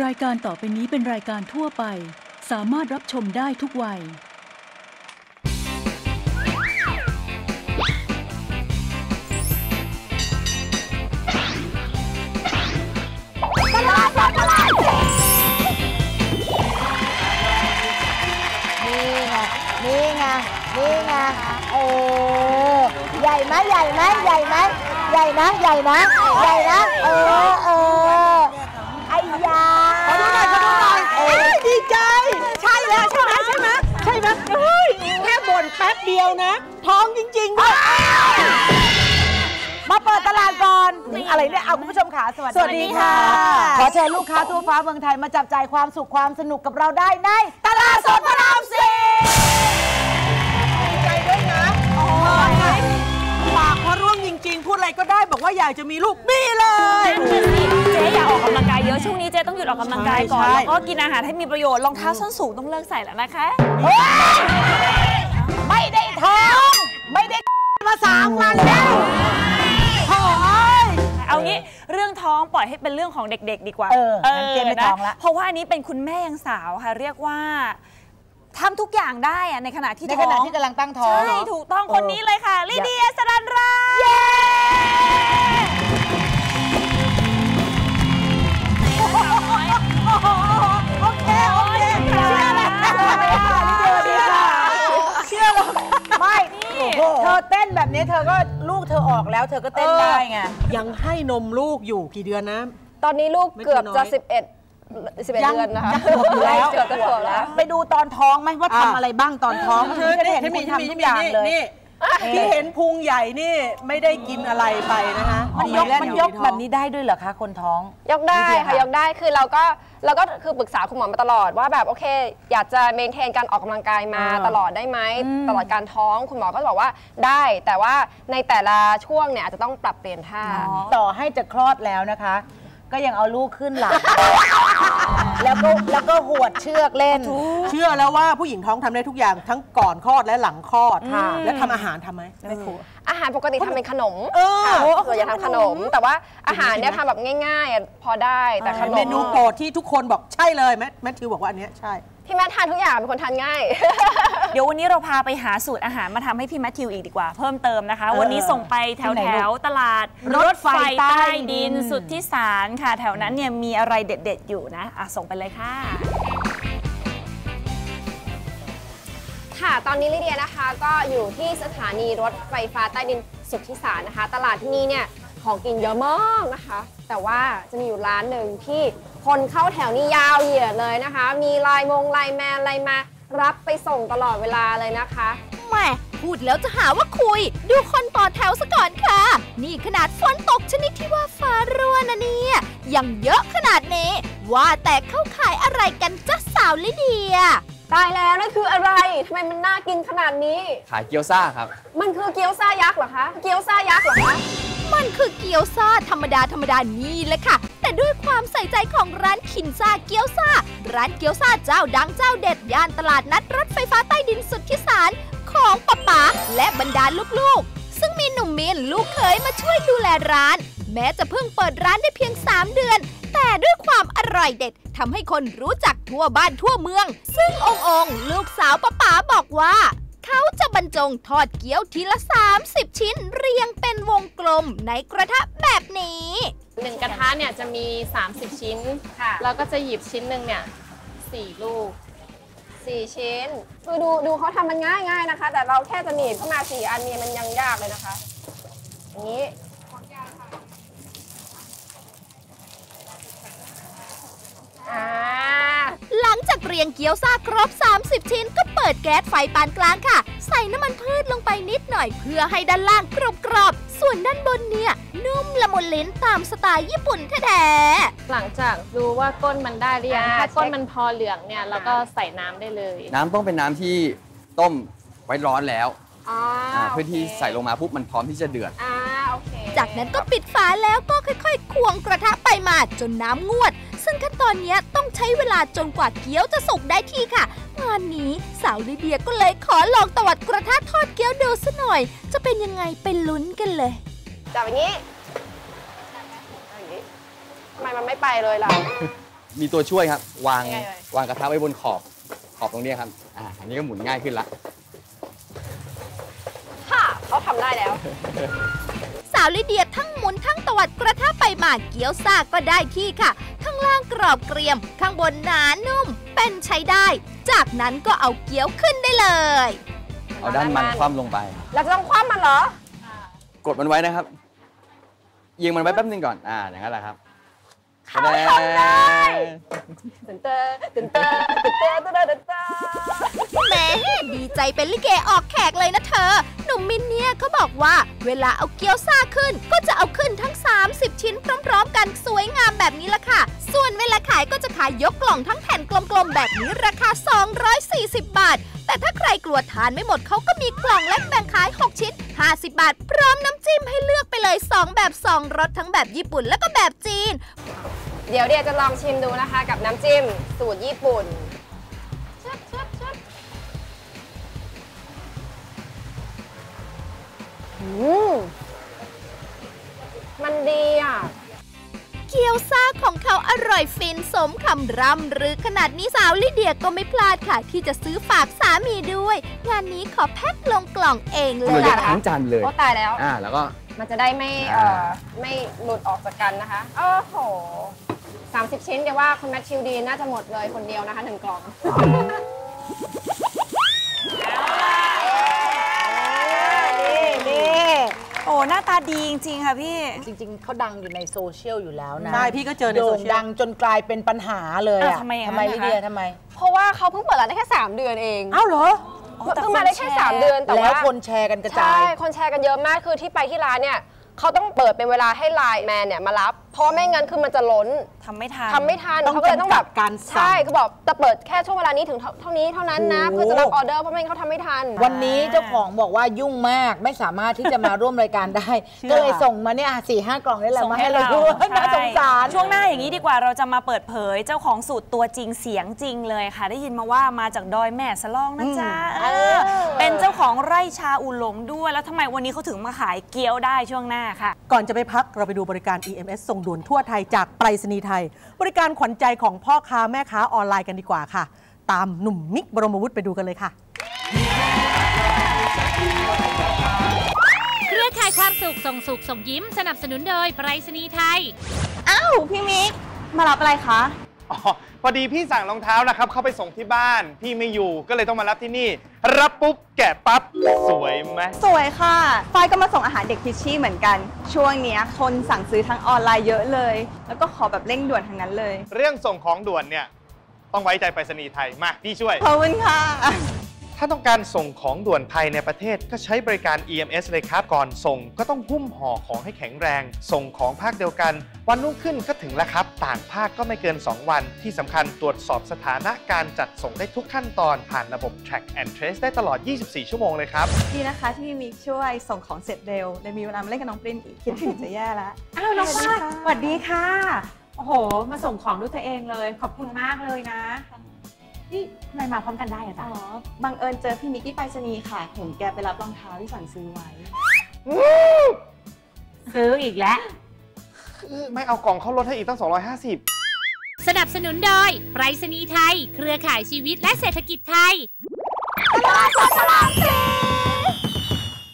รายการต่อไปนี้เป็นรายการทั่วไป สามารถรับชมได้ทุกวัย นี่ไง นี่ไง นี่ไง เออ ใหญ่ไหมใหญ่ไหมใหญ่ไหมใหญ่นะ ใหญ่นะ ใหญ่นะ เออ เออ นะ ท้องจริงๆด้วยมาเปิดตลาดก่อนอะไรเนี่ยเอาคุณผู้ชมขาสวัสดีสวัสดีค่ะ ขอเชิญลูกค้าทั่วฟ้าเมืองไทยมาจับจ่ายความสุขความสนุกกับเราได้ในตลาดสดพระรามสี่ดีใจด้วยนะโอ้ยปากพระร่วงจริง ๆ พูดอะไรก็ได้บอกว่าอยากจะมีลูกมีเลยนั่นน่ะสิเจ๊อยากออกกำลังกายเยอะช่วงนี้เจ๊ต้องหยุดออกกำลังกายก่อนใช่แล้วก็กินอาหารให้มีประโยชน์รองเท้าส้นสูงต้องเลิกใส่แล้วนะคะ องท้องปล่อยให้เป็นเรื่องของเด็ก ๆ ดีกว่าเอองั้นเจ๊ไม่ท้องละเพราะว่าอันนี้เป็นคุณแม่ยังสาวค่ะ เรียกว่าทำทุกอย่างได้อะในขณะที่ในท้ของณะที่กำลังตั้งท้องใช่ถูกต้องคนนี้เลยค่ะลิเดียสรันร นแบบนี้เธอก็ลูกเธอออกแล้วเธอก็เต้นได้ไง ยังให้นมลูกอยู่กี่เดือนนะ ตอนนี้ลูกไม่เกือบจะน้อย11 11ยังเดือนนะคะยังขวบอยู่แล้วเกือบจะขวบแล้ว ไปดูตอนท้องไหมว่าอะทำอะไรบ้างตอนท้องคือฉันเห็นที่คุมีณที่มีทำทุที่กมีอย่างนี่เลยนี่ ที่เห็นพุงใหญ่นี่ไม่ได้กินอะไรไปนะฮะมันยกแล้วมันเดี๋ยวกแบบนี้ได้ด้วยเหรอคะคนท้อง ยกได้วิธีค่ะค่ะยกได้คือเราก็เราก็คือปรึกษาคุณหมอมาตลอดว่าแบบโอเค อยากจะเมนเทนการออกกำลังกายมาตลอดได้ไหมตลอดการท้องคุณหมอก็บอกว่าได้ แต่ว่าในแต่ละช่วงเนี่ยอาจจะต้องปรับเปลี่ยนท่าต่อให้จะคลอดแล้วนะคะ ก็ยังเอาลูกขึ้นหลัง แล้วก็แล้วก็หวดเชือกเล่น เชื่อแล้วว่าผู้หญิงท้องทำได้ทุกอย่างทั้งก่อนคลอดและหลังคลอดค่ะ แล้วทำอาหารทำไหมไม่ครัว อาหารปกติทำเป็นขนมเออ ค่ะโอ้ส่วนใหญ่ทำขนม แต่ว่าอาหารเนี่ยทำแบบง่ายๆอะพอได้แต่ขนมเมนูโปรดที่ทุกคนบอกใช่เลยแมทแมทธิวบอกว่าอันเนี้ยใช่ พี่แม่ทานทุกอย่างเป็นคนทานง่าย เดี๋ยววันนี้เราพาไปหาสูตรอาหารมาทำให้พี่แมทธิวอีกดีกว่า เพิ่มเติมนะคะเออวันนี้ส่งไปแถวที่ไหนแถลูวกตลาด รถไฟใต้ดินสุดที่สารค่ะ แถวนั้นเนี่ยมีอะไรเด็ด ๆ อยู่นะอะส่งไปเลยค่ะค่ะตอนนี้ลิเดียนะคะก็อยู่ที่สถานีรถไฟฟ้าใต้ดินสุทธิสารนะคะ ตลาดที่นี่เนี่ยของกินเยอะมากนะคะ แต่ว่าจะมีอยู่ร้านหนึ่งที่คนเข้าแถวนี่ยาวเหยียดเลยนะคะ มีไลน์มงไลน์แมนไลน์มา รับไปส่งตลอดเวลาเลยนะคะแหม่พูดแล้วจะหาว่าคุย ดูคนต่อแถวซะก่อนค่ะ นี่ขนาดฝนตกชนิดที่ว่าฟ้ารั่วนะเนี่ยยังเยอะขนาดนี้ ว่าแต่เข้าขายอะไรกันจ๊ะสาวลิเดียตายแล้วนั่นคืออะไรทำไมมันน่ากินขนาดนี้ ขายเกี๊ยวซ่าครับ มันคือเกี๊ยวซ่ายักษ์เหรอคะ เกี๊ยวซ่ายักษ์เหรอคะ มันคือเกี๊ยวซ่าธรรมดาธรรมดานี่แหละค่ะแต่ ด้วยความใส่ใจของร้านขินซาเกี๊ยวซาร้านเกี๊ยวซาเจ้าดังเจ้าเด็ดย่านตลาดนัดรถไฟฟ้าใต้ดินสุดที่สารของป๊าป๋าและบรรดาลูกๆ ซึ่งมีหนุ่มมินลูกเขยมาช่วยดูแลร้าน แม้จะเพิ่งเปิดร้านได้เพียง 3 เดือน แต่ด้วยความอร่อยเด็ดทำให้คนรู้จักทั่วบ้านทั่วเมือง ซึ่งองค์องค์ลูกสาวป๊าป๋าบอกว่าเขาจะบรรจงทอดเกี๊ยวทีละ 30 ชิ้นเรียงเป็นวงกลมในกระทะแบบนี้ หนึ่งกระทะเนี่ยจะมี 30 ชิ้น ค่ะ แล้วก็จะหยิบชิ้นหนึ่งเนี่ยสี่ลูก สี่ชิ้น คือดูดูเขาทำมันง่ายง่ายๆนะคะ แต่เราแค่จะหนีบเข้ามาสี่อันนี้มันยังยากเลยนะคะอย่างนี้อ่าหลังจากเรียงเกี๊ยวซ่าครบ 30 ชิ้น ก็เปิดแก๊สไฟปานกลางค่ะ ใส่น้ำมันพืชลงไปนิดหน่อยเพื่อให้ด้านล่างกรอบๆส่วนด้านบนเนี่ยนุ่ มละมุนลิ้นตามสไตล์ญี่ปุ่นแท้ๆหลังจากดูว่าก้นมันได้หรือยังอ่าถ้าก้นเช็ค มันพอเหลืองเนี่ยเราก็ใส่น้ำได้เลยน้ำต้องเป็นน้ำที่ต้มไว้ร้อนแล้วอ่าอ่าเพื่อที่โคใส่ลงมาปุ๊บมันพร้อมที่จะเดือด อ่าโอเคจากนั้นก็ปิดฝาแล้วก็ค่อยๆ ควงกระทะไปมาจนน้ำงวด ซึ่งขั้นตอนเนี้ยต้องใช้เวลาจนกว่าเกี๊ยวจะสุกได้ที่ค่ะ งานนี้สาวลิเดียก็เลยขอลองตวัดกระทะทอดเกี๊ยวดูซะหน่อย จะเป็นยังไงไปลุ้นกันเลย จับอย่างนี้อย่างนี้ทำ ไมมันไม่ไปเลยล่ะ มีตัวช่วยครับ วางยังไงเอ่ย วางกระทะไว้บนขอบขอบตรงเนี้ยครับอ่าอันนี้ก็หมุนง่ายขึ้นละ ค่ะเขาทำได้แล้ว สาวลิเดียทั้งหมุนทั้งตวัดกระทะไปมาเกี๊ยวซ่าก็ได้ที่ค่ะ ข้างล่างกรอบเกรียม ข้างบนหนานุ่ม เป็นใช้ได้ จากนั้นก็เอาเกี๊ยวขึ้นได้เลย เอาด้านมันคว่ำลงไป เราจะต้องคว่ำมันเหรอ กดมันไว้นะครับเอียงมันไว้แป๊บนึงก่อนอ่าอย่างนั้นแหละครับ เขาทำได้ตื่นเต้นตื่นเต้นตื่นเต้นตื่นเต้นตื่นเต้นแหมดีใจเป็นลิเกออกแขกเลยนะเธอ หนุ่มมินเนี่ยเขาบอกว่าเวลาเอาเกี๊ยวซ่าขึ้น ก็จะเอาขึ้นทั้ง 30 ชิ้นพร้อมๆ กันสวยงามแบบนี้ละค่ะ ส่วนเวลาขายก็จะขายยกกล่องทั้งแผ่นกลมๆ แบบนี้ราคา 240 บาท แต่ถ้าใครกลัวทานไม่หมดเขาก็มีกล่องเล็กแบ่งขาย 6 ชิ้น 50 บาท พร้อมน้ำจิ้มให้เลือกไปเลย 2 แบบ 2รสทั้งแบบญี่ปุ่นแล้วก็แบบจีน เดี๋ยวเดียจะลองชิมดูนะคะ กับน้ำจิ้มสูตรญี่ปุ่นชึบชึบชึบอืมมันดีอะ เกี๊ยวซ่าของเขาอร่อยฟินสมคำร่ำหรือขนาดนี้สาวลิเดียก็ไม่พลาดค่ะ ที่จะซื้อฝากสามีด้วย งานนี้ขอแพ็คลงกล่องเองเลเรายจะล่ะทั้งจานเลย โอ้ตายแล้ว อ่า แล้วก็ มันจะได้ไม่เอ่อไม่หลุดออกจากกันนะคะ โอ้โห 30 ชิ้นเดี๋ยวว่าคุณแมทชิวดีนน่าจะหมดเลยคนเดียวนะคะหนึ่งกล่อง นี่นี่โอ้หน้าตาดีจริง ๆ ค่ะพี่ จริงๆ เขาดังอยู่ในโซเชียลอยู่แล้วนะใช่พี่ก็เจอในโด่โซงเชียลดังจนกลายเป็นปัญหาเลยอะอะทำไมอย่างนั้นทำไมนะคะลิเดียทำไม เพราะว่าเขาเพิ่งเปิดร้านได้แค่ 3 เดือนเองอ้าวเหรออ๋อแต่เพิ่งมาได้แค่คนแชร์3เดือนแต่แล้วว่าคนแชร์กันกระจาใช่ย คนแชร์กันเยอะมากคือที่ไปที่ร้านเนี่ย เขาต้องเปิดเป็นเวลาให้ไลน์แมนเนี่ยมารับ เพราะไม่งั้นคือมันจะล้นทำไม่ทัน ทำไม่ทันต้องเขาก็เลยต้องแบบจำกัดการสั่ง ใช่เขาบอกจะเปิดแค่ช่วงเวลานี้ถึงเท่าเท่านี้เท่านั้นนะโอ้โห เพื่อจะรับออเดอร์เพราะไม่งั้นเขาทำไม่ทัน วันนี้เจ้าของบอกว่ายุ่งมากไม่สามารถที่จะมาร่วมรายการได้เชื่อก็เลยส่งมาเนี่ยสี่ห้ากล่องนี่แหละส่งมาให้ให้เราเราด้วยน่าสงสารช่วงห น้าอย่างนี้ดีกว่าเราจะมาเปิดเผยเจ้าของสูตรตัวจริงเสียงจริงเลยค่ะ ได้ยินมาว่ามาจากดอยแม่สลองนะจ๊ะเออเป็นเจ้าของไร่ชาอูหลงด้วย แล้วทำไมวันนี้เขาถึงมาขายเกี๊ยวได้ช่วงหน้าค่ะ ก่อนจะไปพักเราไปดูบริการ EMS ส่งด่วนทั่วไทยจากไปรษณีย์ไทย บริการขวัญใจของพ่อค้าแม่ค้าออนไลน์กันดีกว่าค่ะ ตามหนุ่มมิกบรมวุฒิไปดูกันเลยค่ะเครือข่ายความสุขส่งสุขส่งยิ้มสนับสนุนโดยไปรษณีย์ไทย อ้าวพี่มิก มารับอะไรคะ อ๋อพอดีพี่สั่งรองเท้านะครับ เข้าไปส่งที่บ้าน พี่ไม่อยู่ก็เลยต้องมารับที่นี่ รับปุ๊บแกะปั๊บ สวยไหม สวยค่ะฝ้ายก็มาส่งอาหารเด็กพิชชี่เหมือนกัน ช่วงเนี้ยคนสั่งซื้อทางออนไลน์เยอะเลย แล้วก็ขอแบบเร่งด่วนทั้งนั้นเลย เรื่องส่งของด่วนเนี่ย ต้องไว้ใจไปรษณีย์ไทย มา พี่ช่วย ขอบคุณค่ะ ถ้าต้องการส่งของด่วนภายในประเทศก็ใช้บริการ EMS เลยครับ ก่อนส่งก็ต้องหุ้มห่อของให้แข็งแรง ส่งของภาคเดียวกัน วันรุ่งขึ้นก็ถึงแล้วครับ ต่างภาคก็ไม่เกิน 2 วัน ที่สำคัญตรวจสอบสถานะการจัดส่งได้ทุกขั้นตอนผ่านระบบ track and trace ได้ตลอด 24 ชั่วโมงเลยครับ ดีนะคะที่พี่มิกช่วยส่งของเสร็จเร็วได้มีเวลามาเล่นกับน้องปริ้นอีกคิดถึงจะแย่แล้วอ้าวน้องสวัสฟาดีดค่ะสวัสดีค่ะ โอ้โห มาส่งของด้วยตัวเองเลย ขอบคุณมากเลยนะ นี่ทำไมมาพร้อมกันได้อะอ๋จ๊ะอบังเอิญเจอพี่มิกที่ไปรษณีย์ค่ะ เห็นแกไปรับรองเท้าที่สั่งซื้อไว้ ซื้ออีกแล้วไม่เอากล่องเข้ารถให้อีกตั้ง 250 สนับสนุนโดยไปรษณีย์ไทย เครือข่ายชีวิตและเศรษฐกิจไทย ตลาดสดตลาดสิ